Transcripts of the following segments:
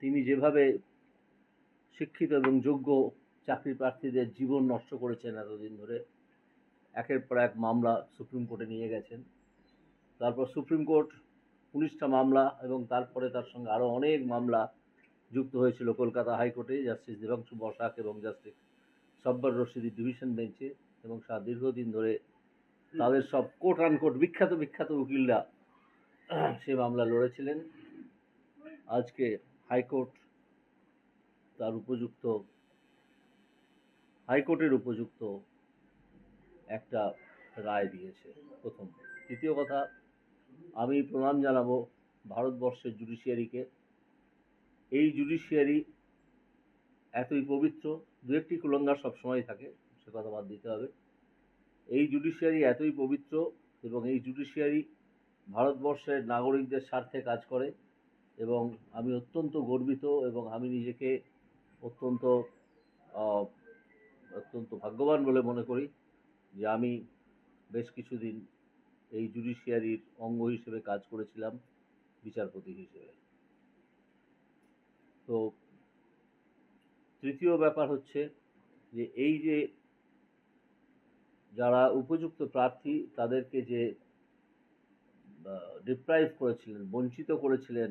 তিনি যেভাবে শিক্ষিত এবং যোগ্য চাকরি প্রার্থীদের জীবন নষ্ট করেছেন এতদিন ধরে, একের পর এক মামলা সুপ্রিম কোর্টে নিয়ে গেছেন। তারপর সুপ্রিম কোর্ট উনিশটা মামলা এবং তারপরে তার সঙ্গে আরও অনেক মামলা যুক্ত হয়েছিল কলকাতা হাইকোর্টে, জাস্টিস দেবাংশু বসাক এবং জাস্টিস সব্বর রশিদি ডিভিশন বেঞ্চে এবং সারা দীর্ঘদিন ধরে তাদের সব কোর্ট আনকোর্ট বিখ্যাত বিখ্যাত উকিলরা সে মামলা লড়েছিলেন। আজকে হাইকোর্ট তার উপযুক্ত, হাইকোর্টের উপযুক্ত একটা রায় দিয়েছে প্রথম। দ্বিতীয় কথা, আমি প্রণাম জানাব ভারতবর্ষের জুডিশিয়ারিকে। এই জুডিশিয়ারি এতই পবিত্র, দু একটি কুলঙ্গার সবসময় থাকে, সে কথা বাদ দিতে হবে। এই জুডিশিয়ারি এতই পবিত্র এবং এই জুডিশিয়ারি ভারতবর্ষের নাগরিকদের স্বার্থে কাজ করে। এবং আমি অত্যন্ত গর্বিত এবং আমি নিজেকে অত্যন্ত অত্যন্ত ভাগ্যবান বলে মনে করি যে আমি বেশ কিছুদিন এই জুডিশিয়ারির অঙ্গ হিসেবে কাজ করেছিলাম, বিচারপতি হিসেবে। তো তৃতীয় ব্যাপার হচ্ছে যে এই যে যারা উপযুক্ত প্রার্থী তাদেরকে যে ডিপ্রাইভ করেছিলেন, বঞ্চিত করেছিলেন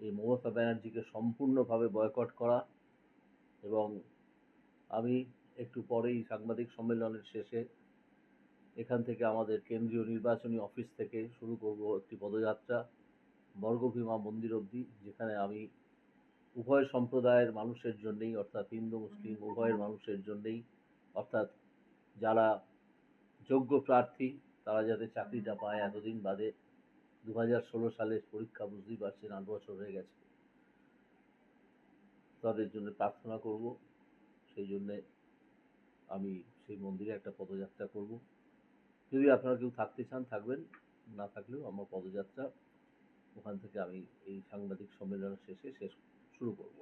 এই মমতা ব্যানার্জিকে সম্পূর্ণভাবে বয়কট করা এবং আমি একটু পরেই সাংবাদিক সম্মেলনের শেষে এখান থেকে আমাদের কেন্দ্রীয় নির্বাচনী অফিস থেকে শুরু করব একটি পদযাত্রা, বর্গভীমা মন্দির অবধি, যেখানে আমি উভয় সম্প্রদায়ের মানুষের জন্যেই, অর্থাৎ হিন্দু, মুসলিম, উভয়ের মানুষের জন্যেই, অর্থাৎ যারা যোগ্য প্রার্থী, তারা যাতে চাকরিটা পায় এতদিন বাদে দু হাজার ষোলো সালের পরীক্ষা বুঝতেই পারছেন আট বছর হয়ে গেছে। তাদের জন্য প্রার্থনা করব, সেই জন্যে আমি সেই মন্দিরে একটা পদযাত্রা করব। যদি আপনারা কেউ থাকতে চান, থাকবেন, না থাকলেও আমার পদযাত্রা ওখান থেকে আমি এই সাংবাদিক সম্মেলনের শেষে শেষ শুরু করব।